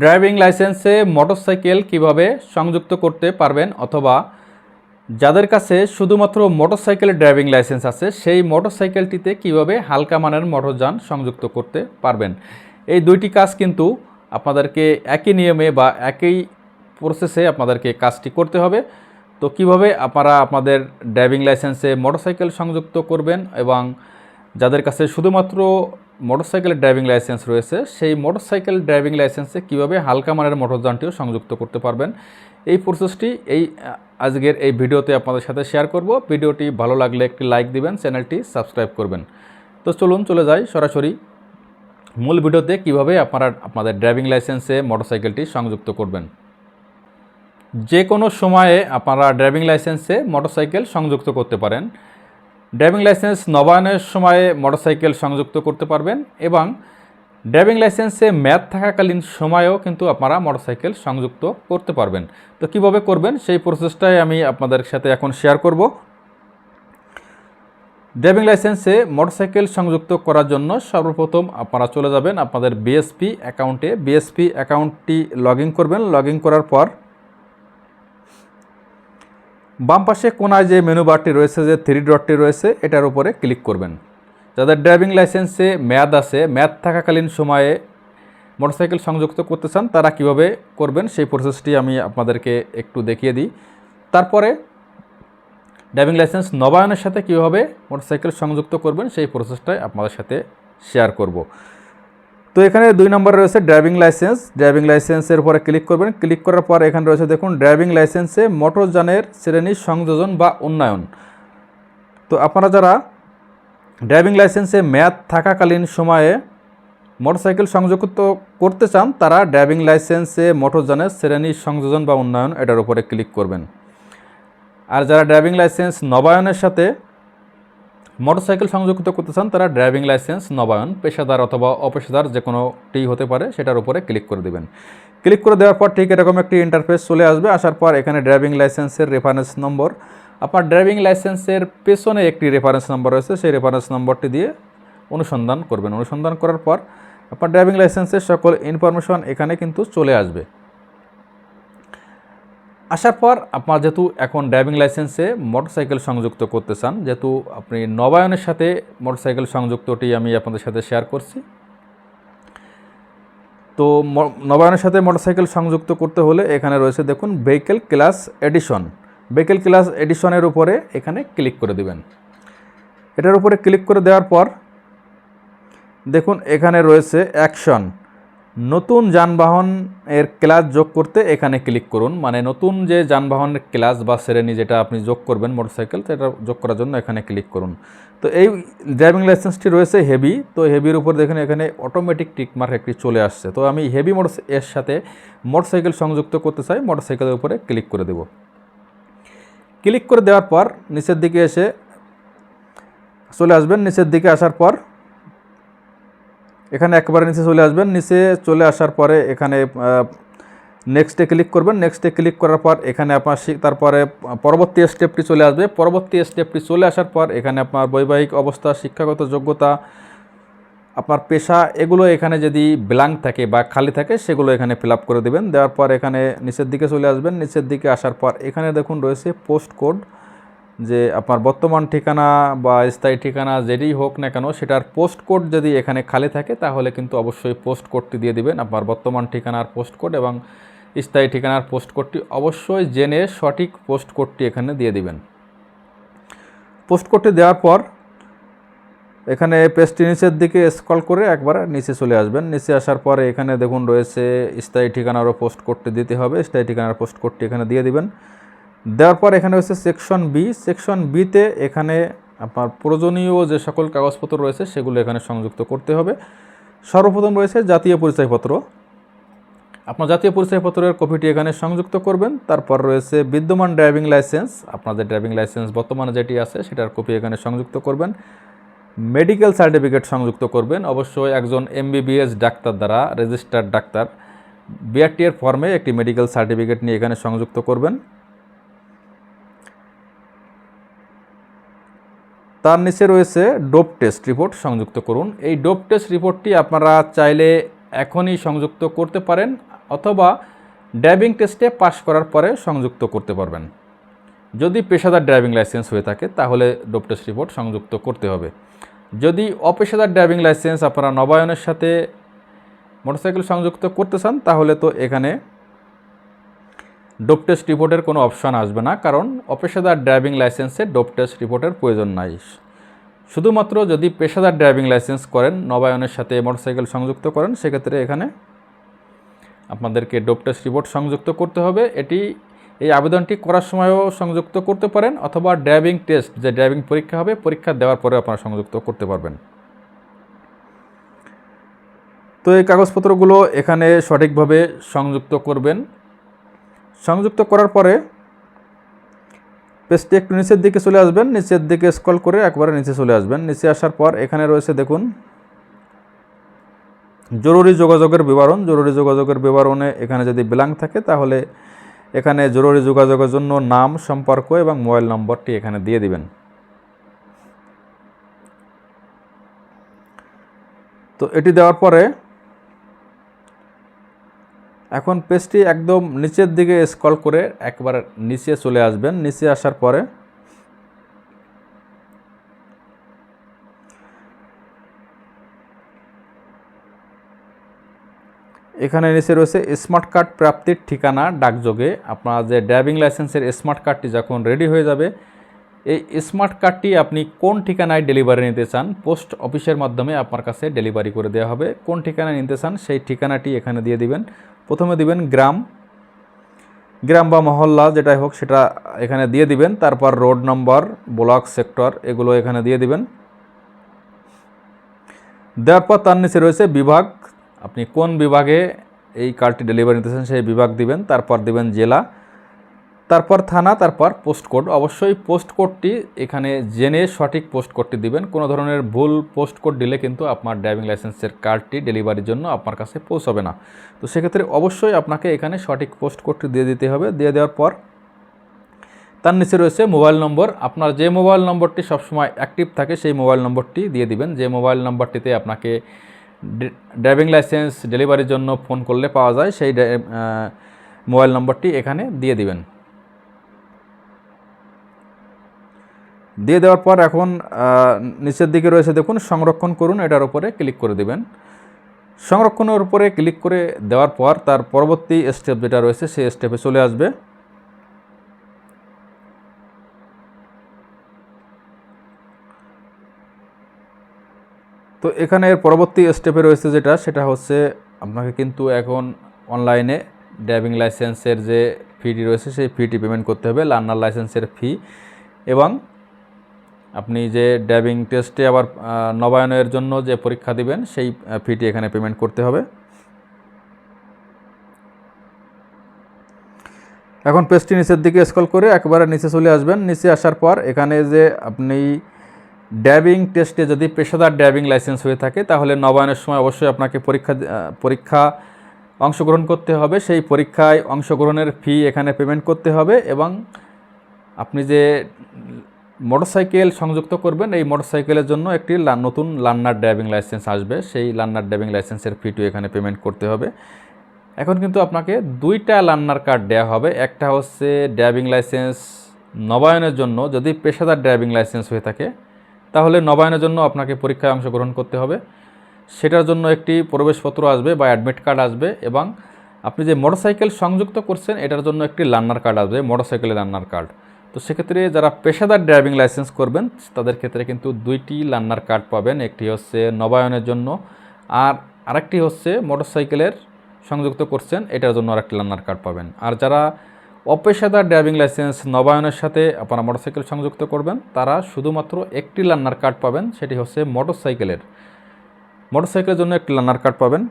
Driving লাইসেন্সে motorcycle কীভাবে সংযুক্ত করতে পারবেন অথবা যাদের কাছে শুধুমাত্র মোটরসাইকেলের ড্রাইভিং লাইসেন্স আছে, সেই মোটরসাইকেলটিতে কীভাবে হালকা মানের মোটরযান সংযুক্ত করতে পারবেন? এই দুইটি কাজ কিন্তু আপনাদেরকে একই নিয়মে বা একই প্রসেসে আপনাদেরকে কাজটি করতে হবে। তো কীভাবে আপনারা আপনাদের ড্রাইভিং লাইসেন্সে মোটরসাইকেল সংযুক্ত করবেন এবং যাদের কাছে শুধুমাত্র মোটরসাইকেলের ড্রাইভিং লাইসেন্স রয়েছে। সেই মোটরসাইকেল ড্রাইভিং লাইসেন্সে কীভাবে হালকা মানের মোটরযানটিও সংযুক্ত করতে পারবেন, এই প্রসেসটি এই আজকের এই ভিডিওতে আপনাদের সাথে শেয়ার করব। ভিডিওটি ভালো লাগলে একটি লাইক দিবেন, চ্যানেলটি সাবস্ক্রাইব করবেন। তো চলুন, চলে যাই সরাসরি মূল ভিডিওতে কীভাবে আপনারা, আপনাদের ড্রাইভিং লাইসেন্সে মোটরসাইকেলটি সংযুক্ত করবেন। যে কোনো সময়ে আপনারা ড্রাইভিং লাইসেন্সে মোটরসাইকেল সংযুক্ত করতে পারেন। ড্রাইভিং লাইসেন্স নবায়নের সময়ে মোটরসাইকেল সংযুক্ত করতে পারবেন এবং ড্রাইভিং লাইসেন্সে ম্যাথ থাকাকালীন সময়েও কিন্তু আপনারা মোটরসাইকেল সংযুক্ত করতে পারবেন। তো কীভাবে করবেন সেই প্রসেসটাই আমি আপনাদের সাথে এখন শেয়ার করব। ড্রাইভিং লাইসেন্সে মোটরসাইকেল সংযুক্ত করার জন্য সর্বপ্রথম আপনারা চলে যাবেন আপনাদের বিএসপি অ্যাকাউন্টে বিএসপি অ্যাকাউন্টটি লগ করবেন। লগ করার পর বাম পাশে কোনায় যে মেনু বারটি রয়েছে, যে থ্রি ডটটি রয়েছে, এটার উপরে ক্লিক করবেন। যাদের ড্রাইভিং লাইসেন্সে মেয়াদ আছে মেয়াদ থাকাকালীন সময়ে মোটরসাইকেল সংযুক্ত করতে চান, তারা কীভাবে করবেন, সেই প্রসেসটি আমি আপনাদেরকে একটু দেখিয়ে দিই। তারপরে ড্রাইভিং লাইসেন্স নবায়নের সাথে কীভাবে মোটরসাইকেল সংযুক্ত করবেন, সেই প্রসেসটাই আপনাদের সাথে শেয়ার করব। তো এখানে দুই নম্বরে রয়েছে ড্রাইভিং লাইসেন্স ড্রাইভিং লাইসেন্সের উপরে ক্লিক করবেন। ক্লিক করার পর এখানে রয়েছে দেখুন ড্রাইভিং লাইসেন্সে মোটরযানের শ্রেণি সংযোজন বা উন্নয়ন। তো আপনারা যারা ড্রাইভিং লাইসেন্সে মেয়াদ থাকাকালীন সময়ে মোটরসাইকেল সংযুক্ত করতে চান, তারা ড্রাইভিং লাইসেন্সে মোটরযানের শ্রেণি সংযোজন বা উন্নয়ন এটার উপরে ক্লিক করবেন। আর যারা ড্রাইভিং লাইসেন্স নবায়নের সাথে মোটরসাইকেল সংযুক্ত করতে চান, তারা ড্রাইভিং লাইসেন্স, নবায়ন, পেশাদার অথবা অপেশাদার যে কোনোটি হতে পারে, সেটার উপরে ক্লিক করে দেবেন। ক্লিক করে দেওয়ার পর ঠিক এরকম একটি ইন্টারফেস চলে আসবে। আসার পর এখানে ড্রাইভিং লাইসেন্সের রেফারেন্স নম্বর আপনার ড্রাইভিং লাইসেন্সের পেছনে একটি রেফারেন্স নম্বর রয়েছে, সেই রেফারেন্স নম্বরটি দিয়ে অনুসন্ধান করবেন। অনুসন্ধান করার পর আপনার ড্রাইভিং লাইসেন্সের সকল ইনফরমেশন এখানে কিন্তু চলে আসবে। আসার পর আপনার যেহেতু এখন ড্রাইভিং লাইসেন্সে মোটরসাইকেল সংযুক্ত করতে চান, যেহেতু আপনি নবায়নের সাথে মোটরসাইকেল সংযুক্তটি আমি আপনাদের সাথে শেয়ার করছি। তো নবায়নের সাথে মোটরসাইকেল সংযুক্ত করতে হলে এখানে রয়েছে দেখুন vehicle class edition vehicle class এডিশনের উপরে এখানে ক্লিক করে দিবেন। এটার উপরে ক্লিক করে দেওয়ার পর দেখুন এখানে রয়েছে অ্যাকশন নতুন যানবাহনের ক্লাস যোগ করতে এখানে ক্লিক করুন। মানে নতুন যে যানবাহনের ক্লাস বা শ্রেণি যেটা আপনি যোগ করবেন মোটরসাইকেল সেটা যোগ করার জন্য এখানে ক্লিক করুন। তো এই ড্রাইভিং লাইসেন্সটি রয়েছে হেভি তো হেভির উপর দেখেন এখানে অটোমেটিক টিকমার্ক একটি চলে আসছে। তো আমি হেভি মোটর এর সাথে মোটরসাইকেল সংযুক্ত করতে চাই মোটরসাইকেলের উপরে ক্লিক করে দেব। ক্লিক করে দেওয়ার পর নিচের দিকে এসে চলে আসবেন। নিচের দিকে আসার পর এখানে একবারে নিচে চলে আসবেন। নিচে চলে আসার পরে এখানে নেক্সটে ক্লিক করবেন। নেক্সটে ক্লিক করার পর এখানে আপনার তারপরে পরবর্তী স্টেপটি চলে আসবে। পরবর্তী স্টেপটি চলে আসার পর এখানে আপনার বৈবাহিক অবস্থা, শিক্ষাগত যোগ্যতা, আপনার পেশা, এগুলো এখানে যদি ব্ল্যাঙ্ক থাকে বা খালি থাকে, সেগুলো এখানে ফিল করে দেবেন। দেওয়ার পর এখানে নিচের দিকে চলে আসবেন। নিচের দিকে আসার পর এখানে দেখুন রয়েছে পোস্ট কোড যে আপনার বর্তমান ঠিকানা বা স্থায়ী ঠিকানা যেটি হোক না কেন, সেটার পোস্ট কোড যদি এখানে খালি থাকে, তাহলে কিন্তু অবশ্যই পোস্ট কোডটি দিয়ে দিবেন। আপনার বর্তমান ঠিকানার পোস্ট কোড এবং স্থায়ী ঠিকানার পোস্ট কোডটি অবশ্যই জেনে সঠিক পোস্ট কোডটি এখানে দিয়ে দিবেন। পোস্ট কোডটি দেওয়ার পর এখানে পেজটি নিচের দিকে স্ক্রল করে একবার নিচে চলে আসবেন। নিচে আসার পরে এখানে দেখুন রয়েছে স্থায়ী ঠিকানারও পোস্ট কোডটি দিতে হবে। স্থায়ী ঠিকানার পোস্ট কোডটি এখানে দিয়ে দিবেন। দেওয়ার পর এখানে রয়েছে সেকশন বি সেকশন বিতে এখানে আপনার প্রয়োজনীয় যে সকল কাগজপত্র রয়েছে সেগুলো এখানে সংযুক্ত করতে হবে। সর্বপ্রথম রয়েছে জাতীয় পরিচয়পত্র। আপনার জাতীয় পরিচয়পত্রের কপিটি এখানে সংযুক্ত করবেন। তারপর রয়েছে বিদ্যমান ড্রাইভিং লাইসেন্স আপনাদের ড্রাইভিং লাইসেন্স বর্তমানে যেটি আছে সেটার কপি এখানে সংযুক্ত করবেন। মেডিকেল সার্টিফিকেট সংযুক্ত করবেন। অবশ্যই একজন এমবিবিএস ডাক্তার দ্বারা রেজিস্টার্ড ডাক্তার। বিআরটি এর ফর্মে একটি মেডিকেল সার্টিফিকেট নিয়ে এখানে সংযুক্ত করবেন। তার নিচে রয়েছে ডোপ টেস্ট রিপোর্ট সংযুক্ত করুন। এই ডোপ টেস্ট রিপোর্টটি আপনারা চাইলে এখনই সংযুক্ত করতে পারেন অথবা ড্রাইভিং টেস্টে পাশ করার পরে সংযুক্ত করতে পারবেন। যদি পেশাদার ড্রাইভিং লাইসেন্স হয়ে থাকে, তাহলে ডোপ টেস্ট রিপোর্ট সংযুক্ত করতে হবে। যদি অপেশাদার ড্রাইভিং লাইসেন্স আপনারা নবায়নের সাথে মোটরসাইকেল সংযুক্ত করতে চান, তাহলে তো এখানে ডোপ টেস্ট রিপোর্টের কোনো অপশান আসবে না, কারণ অপেশাদার ড্রাইভিং লাইসেন্সে ডোপ টেস্ট রিপোর্টের প্রয়োজন নাই। শুধুমাত্র যদি পেশাদার ড্রাইভিং লাইসেন্স করেন, নবায়নের সাথে মোটরসাইকেল সংযুক্ত করেন, সেক্ষেত্রে এখানে আপনাদেরকে ডোপ টেস্ট রিপোর্ট সংযুক্ত করতে হবে। এটি, এই আবেদনটি করার সময়ও সংযুক্ত করতে পারেন, অথবা ড্রাইভিং টেস্ট, যে ড্রাইভিং পরীক্ষা হবে, পরীক্ষা দেওয়ার পরে আপনারা সংযুক্ত করতে পারবেন। তো এই কাগজপত্রগুলো এখানে সঠিকভাবে সংযুক্ত করবেন। সংযুক্ত করার পরে পেজটি একটু নিচের দিকে চলে আসবেন। নিচের দিকে স্ক্রল করে একবারে নিচে চলে আসবেন। নিচে আসার পর এখানে রয়েছে দেখুন, জরুরি যোগাযোগের বিবরণ। জরুরি যোগাযোগের বিবরণে এখানে যদি ব্ল্যাঙ্ক থাকে, তাহলে এখানে জরুরি যোগাযোগের জন্য নাম, সম্পর্ক এবং মোবাইল নম্বরটি এখানে দিয়ে দিবেন। তো এটি দেওয়ার পরে এখন পেজটি একদম নিচের দিকে স্ক্রল করে একবার নিচে চলে আসবেন। নিচে আসার পরে এখানে নিচে রয়েছে স্মার্ট কার্ড প্রাপ্তির ঠিকানা, ডাকযোগে। আপনার যে ড্রাইভিং লাইসেন্সের স্মার্ট কার্ডটি যখন রেডি হয়ে যাবে, এই স্মার্ট কার্ডটি আপনি কোন ঠিকানায় ডেলিভারি নিতে চান পোস্ট অফিসের মাধ্যমে আপনার কাছে ডেলিভারি করে দেওয়া হবে। কোন ঠিকানায় নিতে চান, সেই ঠিকানাটি এখানে দিয়ে দিবেন। প্রথমে দিবেন গ্রাম গ্রাম বা মহল্লা যেটাই হোক সেটা এখানে দিয়ে দিবেন। তারপর রোড নম্বর, ব্লক সেক্টর এগুলো এখানে দিয়ে দিবেন। দেওয়ার পর তার নিচে রয়েছে বিভাগ। আপনি কোন বিভাগে এই কার্ডটি ডেলিভারি নিতেছেন সেই বিভাগ দিবেন। তারপর দিবেন জেলা। তারপর থানা, তারপর পোস্ট কোড অবশ্যই পোস্ট কোডটি এখানে জেনে সঠিক পোস্ট কোডটি দিবেন। কোনো ধরনের ভুল পোস্ট কোড দিলে কিন্তু আপনার ড্রাইভিং লাইসেন্সের কার্ডটি ডেলিভারির জন্য আপনার কাছে পৌঁছবে না। তো সেক্ষেত্রে অবশ্যই আপনাকে এখানে সঠিক পোস্ট কোডটি দিয়ে দিতে হবে। দিয়ে দেওয়ার পর তার নিচে রয়েছে মোবাইল নম্বর আপনার যে মোবাইল নম্বরটি সবসময় অ্যাক্টিভ থাকে, সেই মোবাইল নম্বরটি দিয়ে দিবেন। যে মোবাইল নম্বরটিতে আপনাকে ড্রাইভিং লাইসেন্স ডেলিভারির জন্য ফোন করলে পাওয়া যায়, সেই মোবাইল নম্বরটি এখানে দিয়ে দিবেন। দিয়ে দেওয়ার পর এখন নিচের দিকে রয়েছে দেখুন, সংরক্ষণ করুন, এটার উপরে ক্লিক করে দিবেন। সংরক্ষণের উপরে ক্লিক করে দেওয়ার পর তার পরবর্তী স্টেপ যেটা রয়েছে, সেই স্টেপে চলে আসবে। তো এখানে এর পরবর্তী স্টেপে রয়েছে যেটা, সেটা হচ্ছে আপনাকে কিন্তু এখন অনলাইনে ড্রাইভিং লাইসেন্সের যে ফিটি রয়েছে, সেই ফিটি পেমেন্ট করতে হবে লার্নার লাইসেন্সের ফি এবং আপনি যে ড্রাইভিং টেস্টে আবার নবায়নের জন্য যে পরীক্ষা দিবেন, সেই ফিটি এখানে পেমেন্ট করতে হবে। এখন পেজটি নিচের দিকে স্ক্রল করে একবারে নিচে চলে আসবেন। নিচে আসার পর এখানে যে আপনি ড্রাইভিং টেস্টে যদি পেশাদার ড্রাইভিং লাইসেন্স হয়ে থাকে, তাহলে নবায়নের সময় অবশ্যই আপনাকে পরীক্ষা পরীক্ষা অংশগ্রহণ করতে হবে। সেই পরীক্ষায় অংশগ্রহণের ফি এখানে পেমেন্ট করতে হবে এবং আপনি যে মোটরসাইকেল সংযুক্ত করবেন, এই মোটরসাইকেলের জন্য একটি নতুন লান্নার ড্রাইভিং লাইসেন্স আসবে। সেই লান্নার ড্রাইভিং লাইসেন্সের ফিটু এখানে পেমেন্ট করতে হবে। এখন কিন্তু আপনাকে দুইটা লান্নার কার্ড দেওয়া হবে। একটা হচ্ছে ড্রাইভিং লাইসেন্স নবায়নের জন্য। যদি পেশাদার ড্রাইভিং লাইসেন্স হয়ে থাকে, তাহলে নবায়নের জন্য আপনাকে পরীক্ষায় অংশগ্রহণ করতে হবে। সেটার জন্য একটি প্রবেশপত্র আসবে বা অ্যাডমিট কার্ড আসবে এবং আপনি যে মোটরসাইকেল সংযুক্ত করছেন, এটার জন্য একটি লান্নার কার্ড আসবে, মোটরসাইকেলের লার্নার কার্ড। তো সেক্ষেত্রে যারা পেশাদার ড্রাইভিং লাইসেন্স করবেন, তাদের ক্ষেত্রে কিন্তু দুইটি লান্নার কার্ড পাবেন। একটি হচ্ছে নবায়নের জন্য আর আরেকটি হচ্ছে মোটরসাইকেলের সংযুক্ত করছেন, এটার জন্য আরেকটি লান্নার কার্ড পাবেন। আর যারা অপেশাদার ড্রাইভিং লাইসেন্স নবায়নের সাথে আপনারা মোটরসাইকেল সংযুক্ত করবেন, তারা শুধুমাত্র একটি লান্নার কার্ড পাবেন, সেটি হচ্ছে মোটরসাইকেলের। মোটরসাইকেলের জন্য একটি লান্নার কার্ড পাবেন।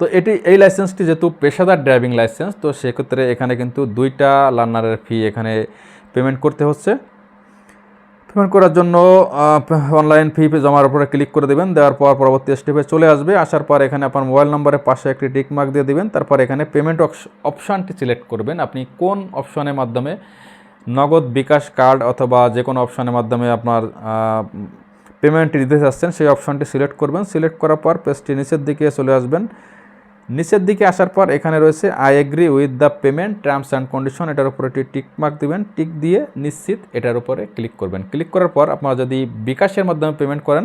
তো এটি, এই লাইসেন্সটি যেহেতু পেশাদার ড্রাইভিং লাইসেন্স তো সেক্ষেত্রে এখানে কিন্তু দুইটা লার্নারের ফি এখানে পেমেন্ট করতে হচ্ছে। পেমেন্ট করার জন্য অনলাইন ফি জমার উপরে ক্লিক করে দেবেন, দেওয়ার পর পরবর্তী স্টেপে চলে আসবে। আসার পর এখানে আপনার মোবাইল নম্বরের পাশে একটি টিক মার্ক দিয়ে দেবেন, তারপর এখানে পেমেন্ট অপশানটি সিলেক্ট করবেন। আপনি কোন অপশনের মাধ্যমে নগদ বিকাশ কার্ড অথবা যে কোনো অপশনের মাধ্যমে আপনার পেমেন্টটি দিতে চাচ্ছেন, সেই অপশনটি সিলেক্ট করবেন। সিলেক্ট করার পর পেজটি নিচের দিকে চলে আসবেন। নিচের দিকে আসার পর এখানে রয়েছে I agree with the payment terms and condition এটার উপরে একটি টিক মার্ক দিবেন। টিক দিয়ে নিশ্চিত এটার উপরে ক্লিক করবেন। ক্লিক করার পর আপনারা যদি বিকাশের মাধ্যমে পেমেন্ট করেন,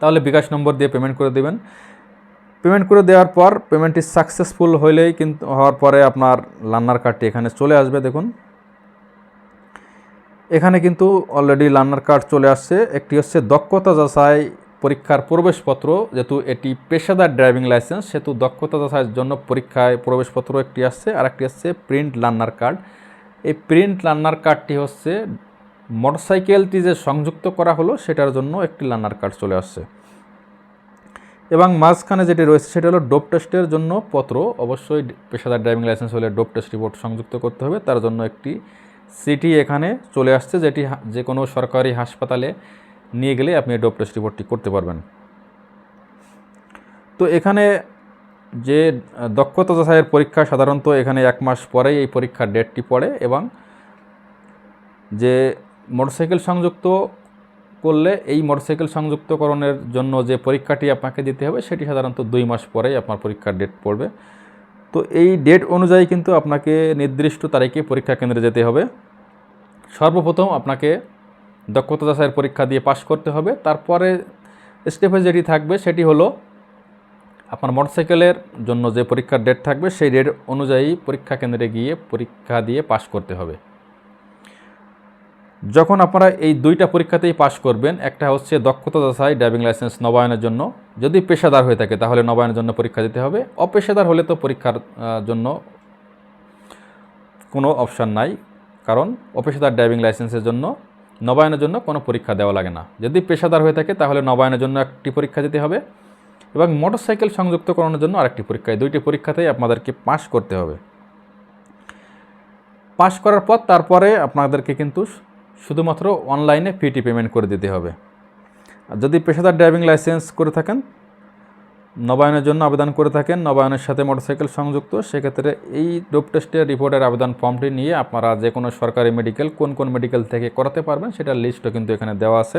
তাহলে বিকাশ নম্বর দিয়ে পেমেন্ট করে দেবেন। পেমেন্ট করে দেওয়ার পর পেমেন্টটি সাকসেসফুল হইলেই কিন্তু, হওয়ার পরে আপনার লার্নার কার্ডটি এখানে চলে আসবে, দেখুন। এখানে কিন্তু অলরেডি লার্নার কার্ড চলে আসছে। একটি হচ্ছে দক্ষতা যাচাই পরীক্ষার প্রবেশপত্র, যেহেতু এটি পেশাদার ড্রাইভিং লাইসেন্স, সেহেতু দক্ষতা যাচাইয়ের জন্য পরীক্ষায় প্রবেশপত্র একটি আসছে আর একটি হচ্ছে প্রিন্ট লার্নার কার্ড। এই প্রিন্ট লার্নার কার্ডটি হচ্ছে মোটরসাইকেলটি যে সংযুক্ত করা হলো, সেটার জন্য একটি লার্নার কার্ড চলে আসছে। এবং মাঝখানে যেটি রয়েছে, সেটা হলো ডোপ টেস্টের জন্য পত্র। অবশ্যই পেশাদার ড্রাইভিং লাইসেন্স হলে ডোপ টেস্ট রিপোর্ট সংযুক্ত করতে হবে। তার জন্য একটি সিটি এখানে চলে আসছে, যেটি যে কোনো সরকারি হাসপাতালে নিয়ে গেলে আপনি ডোপ টেস্ট রিপোর্টটি করতে পারবেন। তো এখানে যে দক্ষতা যাচাইয়ের পরীক্ষা সাধারণত এখানে এক মাস পরেই এই পরীক্ষার ডেটটি পড়ে এবং যে মোটরসাইকেল সংযুক্ত করলে এই মোটরসাইকেল সংযুক্তকরণের জন্য যে পরীক্ষাটি আপনাকে দিতে হবে সেটি সাধারণত দুই মাস পরেই আপনার পরীক্ষার ডেট পড়বে। তো এই ডেট অনুযায়ী কিন্তু আপনাকে নির্দিষ্ট তারিখে পরীক্ষা কেন্দ্রে যেতে হবে। সর্বপ্রথম আপনাকে দক্ষতা যাচাইয়ের পরীক্ষা দিয়ে পাশ করতে হবে। তারপরে স্টেপে যেটি থাকবে সেটি হলো আপনার মোটরসাইকেলের জন্য যে পরীক্ষার ডেট থাকবে সেই ডেট অনুযায়ী পরীক্ষা কেন্দ্রে গিয়ে পরীক্ষা দিয়ে পাশ করতে হবে। যখন আপনারা এই দুইটা পরীক্ষাতেই পাশ করবেন, একটা হচ্ছে দক্ষতা যাচাই ড্রাইভিং লাইসেন্স নবায়নের জন্য। যদি পেশাদার হয়ে থাকে তাহলে নবায়নের জন্য পরীক্ষা দিতে হবে। অপেশাদার হলে তো পরীক্ষার জন্য কোনো অপশান নাই। কারণ অপেশাদার ড্রাইভিং লাইসেন্সের জন্য নবায়নের জন্য কোনো পরীক্ষা দেওয়া লাগে না। যদি পেশাদার হয়ে থাকে, তাহলে নবায়নের জন্য একটি পরীক্ষা দিতে হবে এবং মোটরসাইকেল সংযুক্ত করানোর জন্য আরেকটি পরীক্ষা। এই দুইটি পরীক্ষাতেই আপনাদেরকে পাশ করতে হবে। পাশ করার পর তারপরে আপনাদেরকে কিন্তু শুধুমাত্র অনলাইনে ফিটি পেমেন্ট করে দিতে হবে। আর যদি পেশাদার ড্রাইভিং লাইসেন্স করে থাকেন নবায়নের জন্য আবেদন করে থাকেন। নবায়নের সাথে মোটরসাইকেল সংযুক্ত। সেক্ষেত্রে এই ডোপ টেস্টের রিপোর্টের আবেদন ফর্মটি নিয়ে আপনারা যে কোনো সরকারি মেডিকেল, কোন কোন মেডিকেল থেকে করাতে পারবেন সেটার লিস্টও কিন্তু এখানে দেওয়া আছে।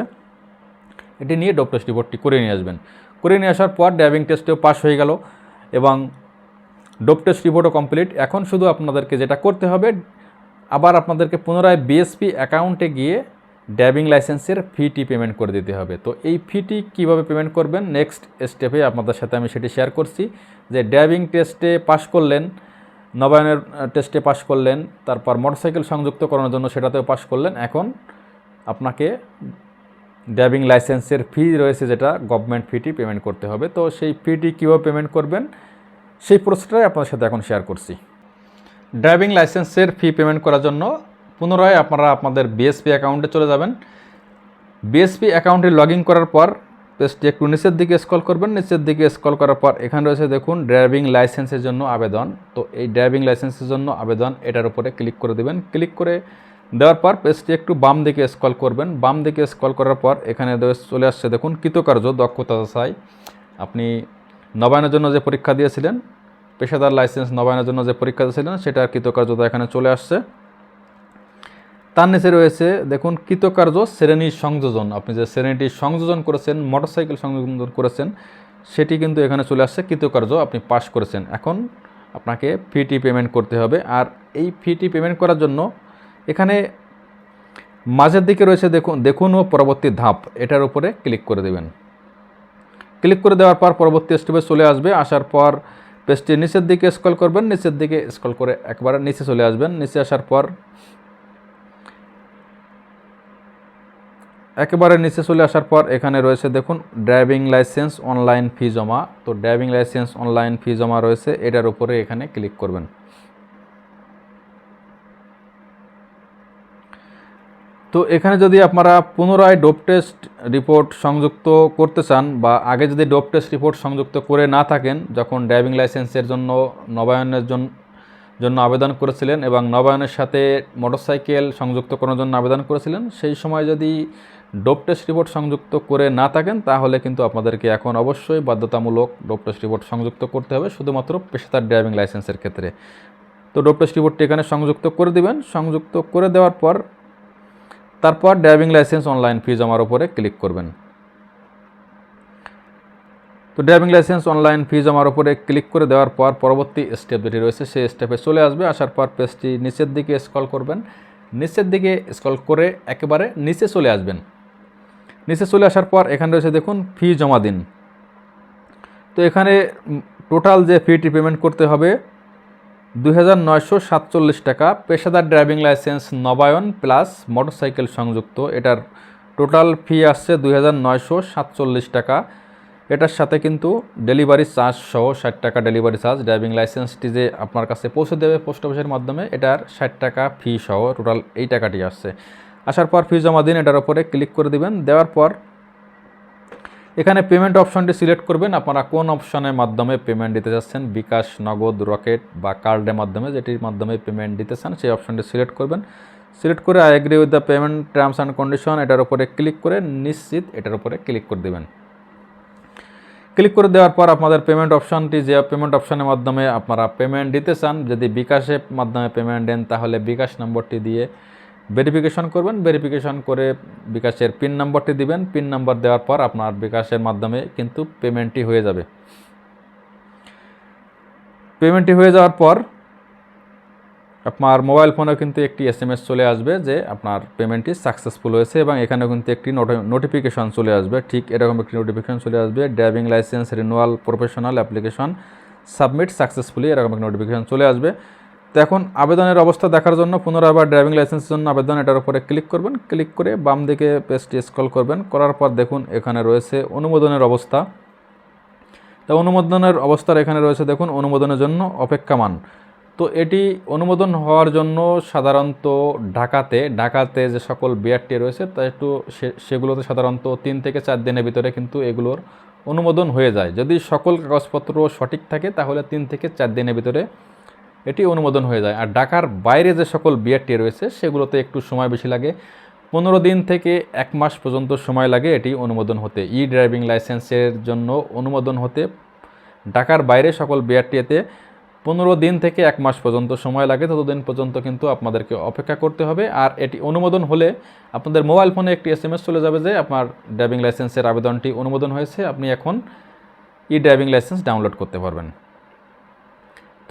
এটি নিয়ে ডোপ টেস্ট রিপোর্টটি করে নিয়ে আসবেন। করে নিয়ে আসার পর ড্রাইভিং টেস্টেও পাস হয়ে গেল এবং ডোপ টেস্ট রিপোর্টও কমপ্লিট। এখন শুধু আপনাদেরকে যেটা করতে হবে, আবার আপনাদেরকে পুনরায় বিএসপি অ্যাকাউন্টে গিয়ে ড্রাইভিং লাইসেন্সের ফিটি পেমেন্ট করে দিতে হবে। তো এই ফিটি কীভাবে পেমেন্ট করবেন? নেক্সট স্টেপে আপনাদের সাথে আমি সেটি শেয়ার করছি যে ড্রাইভিং টেস্টে পাশ করলেন, নবায়নের টেস্টে পাশ করলেন, তারপর মোটরসাইকেল সংযুক্ত করানোর জন্য সেটাতেও পাশ করলেন। এখন আপনাকে ড্রাইভিং লাইসেন্সের ফি রয়েছে যেটা গভর্নমেন্ট ফিটি পেমেন্ট করতে হবে। তো সেই ফিটি কীভাবে পেমেন্ট করবেন? সেই প্রসেসটাই আপনাদের সাথে এখন শেয়ার করছি। ড্রাইভিং লাইসেন্সের ফি পেমেন্ট করার জন্য পুনরায় আপনারা আপনাদের বিএসপি অ্যাকাউন্টে চলে যাবেন। বিএসপি অ্যাকাউন্টে লগ করার পর পেজটি একটু নিচের দিকে স্ক্রল করবেন। নিচের দিকে স্ক্রল করার পর এখানে রয়েছে দেখুন ড্রাইভিং লাইসেন্সের জন্য আবেদন। তো এই ড্রাইভিং লাইসেন্সের জন্য আবেদন, এটার উপরে ক্লিক করে দেবেন। ক্লিক করে দেওয়ার পর পেজটি একটু বাম দিকে স্ক্রল করবেন। বাম দিকে স্ক্রল করার পর এখানে চলে আসছে দেখুন, কৃতকার্য, দক্ষতা যাচাই। আপনি নবায়নের জন্য যে পরীক্ষা দিয়েছিলেন, পেশাদার লাইসেন্স নবায়নের জন্য যে পরীক্ষা দিয়েছিলেন, সেটার কৃতকার্যতা এখানে চলে আসছে। তার নিচে রয়েছে, দেখুন, কৃতকার্য শ্রেণি সংযোজন। আপনি যে শ্রেণীটি সংযোজন করেছেন, মোটরসাইকেল সংযোজন করেছেন, সেটি কিন্তু এখানে চলে আসছে, কৃতকার্য আপনি পাস করেছেন। এখন আপনাকে ফিটি পেমেন্ট করতে হবে। আর এই ফিটি পেমেন্ট করার জন্য এখানে মাঝের দিকে রয়েছে, দেখুন দেখুন ও পরবর্তী ধাপ। এটার উপরে ক্লিক করে দেবেন। ক্লিক করে দেওয়ার পর পরবর্তী স্টেপে চলে আসবে। আসার পর পেজটি নিচের দিকে স্ক্রল করবেন। নিচের দিকে স্ক্রল করে একবারে নিচে চলে আসবেন। নিচে আসার পর একেবারে নিচে চলে আসার পর এখানে রয়েছে দেখুন ড্রাইভিং লাইসেন্স অনলাইন ফি জমা। তো ড্রাইভিং লাইসেন্স অনলাইন ফি জমা রয়েছে, এটার উপরে এখানে ক্লিক করবেন। তো এখানে যদি আপনারা পুনরায় ডোপ টেস্ট রিপোর্ট সংযুক্ত করতে চান বা আগে যদি ডোপ টেস্ট রিপোর্ট সংযুক্ত করে না থাকেন, যখন ড্রাইভিং লাইসেন্সের জন্য নবায়নের জন্য জন্য আবেদন করেছিলেন এবং নবায়নের সাথে মোটরসাইকেল সংযুক্ত করার জন্য আবেদন করেছিলেন, সেই সময় যদি ডোপ টেস্ট রিপোর্ট সংযুক্ত করে না থাকেন, তাহলে কিন্তু আপনাদেরকে এখন অবশ্যই বাধ্যতামূলক ডোপ টেস্ট রিপোর্ট সংযুক্ত করতে হবে, শুধুমাত্র পেশাদার ড্রাইভিং লাইসেন্সের ক্ষেত্রে। তো ডোপ টেস্ট রিপোর্টটি এখানে সংযুক্ত করে দিবেন, সংযুক্ত করে দেওয়ার পর, তারপর ড্রাইভিং লাইসেন্স অনলাইন ফি জমার উপরে ক্লিক করবেন। তো ড্রাইভিং লাইসেন্স অনলাইন ফি জমার উপরে ক্লিক করে দেওয়ার পর পরবর্তী স্টেপ যেটি রয়েছে, সেই স্টেপে চলে আসবে, আসার পর পেজটি নিচের দিকে স্ক্রল করবেন। নিচের দিকে স্ক্রল করে একেবারে নিচে চলে আসবেন। নিচে চলে আসার পর এখানে রয়েছে দেখুন ফি জমা দিন। তো এখানে টোটাল যে ফিটি পেমেন্ট করতে হবে, দুই হাজার নয়শো সাতচল্লিশ টাকা। পেশাদার ড্রাইভিং লাইসেন্স নবায়ন প্লাস মোটরসাইকেল সংযুক্ত। এটার টোটাল ফি আসছে দু হাজার নয়শো সাতচল্লিশ টাকা। এটার সাথে কিন্তু ডেলিভারি চার্জ সহ ষাট টাকা ডেলিভারি চার্জ ড্রাইভিং লাইসেন্সটি যে আপনার কাছে পৌঁছে দেবে পোস্ট অফিসের মাধ্যমে, এটার ষাট টাকা ফি সহ টোটাল এই টাকাটি আসছে। আসার পর ফি জমা দিন, এটার উপরে ক্লিক করে দিবেন। দেওয়ার পর এখানে পেমেন্ট অপশনটি সিলেক্ট করবেন। আপনারা কোন অপশনের মাধ্যমে পেমেন্ট দিতে চাচ্ছেন বিকাশ, নগদ, রকেট বা কার্ডের মাধ্যমে যেটির মাধ্যমে পেমেন্ট দিতে চান, সেই অপশনটি সিলেক্ট করবেন। সিলেক্ট করে I agree with the payment terms and condition এটার উপরে ক্লিক করে নিশ্চিত এটার উপরে ক্লিক করে দেবেন। ক্লিক করে দেওয়ার পর আপনাদের পেমেন্ট অপশনটি যে পেমেন্ট অপশনের মাধ্যমে আপনারা পেমেন্ট দিতে চান, যদি বিকাশের মাধ্যমে পেমেন্ট দেন, তাহলে বিকাশ নম্বরটি দিয়ে ভেরিফিকেশন করবেন ভেরিফিকেশন করে বিকাশের পিন নম্বরটি দিবেন। পিন নম্বর দেওয়ার পর আপনার বিকাশের মাধ্যমে কিন্তু পেমেন্টটি হয়ে যাবে। পেমেন্টটি হয়ে যাওয়ার পর আপনার মোবাইল ফোনেও কিন্তু একটি এস চলে আসবে যে আপনার পেমেন্টটি সাকসেসফুল হয়েছে এবং এখানেও কিন্তু একটি নোটিফিকেশন চলে আসবে। ঠিক এরকম একটি নোটিফিকেশন চলে আসবে। Driving licence renewal professional application submit successfully এরকম একটি নোটিফিকেশন চলে আসবে। তো এখন আবেদনের অবস্থা দেখার জন্য পুনরায় আবার ড্রাইভিং লাইসেন্সের জন্য আবেদন, এটার উপরে ক্লিক করবেন। ক্লিক করে বাম দিকে পেজটি স্ক্রল করবেন। করার পর দেখুন এখানে রয়েছে অনুমোদনের অবস্থা। তো অনুমোদনের অবস্থার এখানে রয়েছে দেখুন, অনুমোদনের জন্য অপেক্ষামান। তো এটি অনুমোদন হওয়ার জন্য সাধারণত ঢাকাতে ঢাকাতে যে সকল বিআরটি রয়েছে, তা একটু সেগুলোতে সাধারণত তিন থেকে চার দিনের ভিতরে কিন্তু এগুলোর অনুমোদন হয়ে যায়। যদি সকল কাগজপত্র সঠিক থাকে, তাহলে তিন থেকে চার দিনের ভিতরে এটি অনুমোদন হয়ে যায়। আর ঢাকার বাইরে যে সকল বিআরটি রয়েছে, সেগুলোতে একটু সময় বেশি লাগে। পনেরো দিন থেকে এক মাস পর্যন্ত সময় লাগে এটি অনুমোদন হতে। ই ড্রাইভিং লাইসেন্সের জন্য অনুমোদন হতে। ঢাকার বাইরে সকল বিআরটিএতে পনেরো দিন থেকে এক মাস পর্যন্ত সময় লাগে। ততদিন পর্যন্ত কিন্তু আপনাদেরকে অপেক্ষা করতে হবে। আর এটি অনুমোদন হলে আপনাদের মোবাইল ফোনে একটি এস চলে যাবে যে আপনার ড্রাইভিং লাইসেন্সের আবেদনটি অনুমোদন হয়েছে। আপনি এখন ই ড্রাইভিং লাইসেন্স ডাউনলোড করতে পারবেন।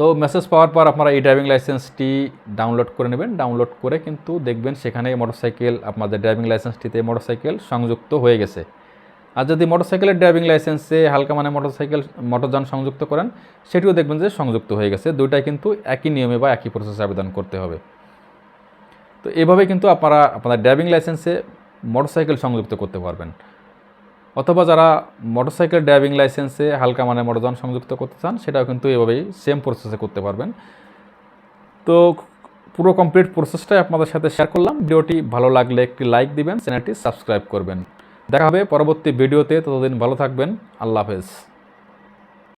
তো মেসেজ পাওয়ার পর আপনারা এই ড্রাইভিং লাইসেন্সটি ডাউনলোড করে নেবেন। ডাউনলোড করে কিন্তু দেখবেন সেখানে মোটরসাইকেল আপনাদের ড্রাইভিং লাইসেন্সটিতে মোটরসাইকেল সংযুক্ত হয়ে গেছে। আর যদি মোটরসাইকেলের ড্রাইভিং লাইসেন্সে হালকা মানে মোটরসাইকেল মোটরযান সংযুক্ত করেন, সেটিও দেখবেন যে সংযুক্ত হয়ে গেছে। দুইটাই কিন্তু একই নিয়মে বা একই প্রসেসে আবেদন করতে হবে। তো এভাবে কিন্তু আপনারা, আপনাদের ড্রাইভিং লাইসেন্সে মোটরসাইকেল সংযুক্ত করতে পারবেন। অথবা যারা মোটরসাইকেল ড্রাইভিং লাইসেন্সে হালকা মানে মোটরযান সংযুক্ত করতে চান, সেটাও কিন্তু এভাবেই সেম প্রসেসে করতে পারবেন। তো পুরো কমপ্লিট প্রসেসটাই আপনাদের সাথে শেয়ার করলাম। ভিডিওটি ভালো লাগলে একটি লাইক দিবেন চ্যানেলটি সাবস্ক্রাইব করবেন। দেখা হবে পরবর্তী ভিডিওতে। ততদিন ভালো থাকবেন। আল্লাহ হাফেজ।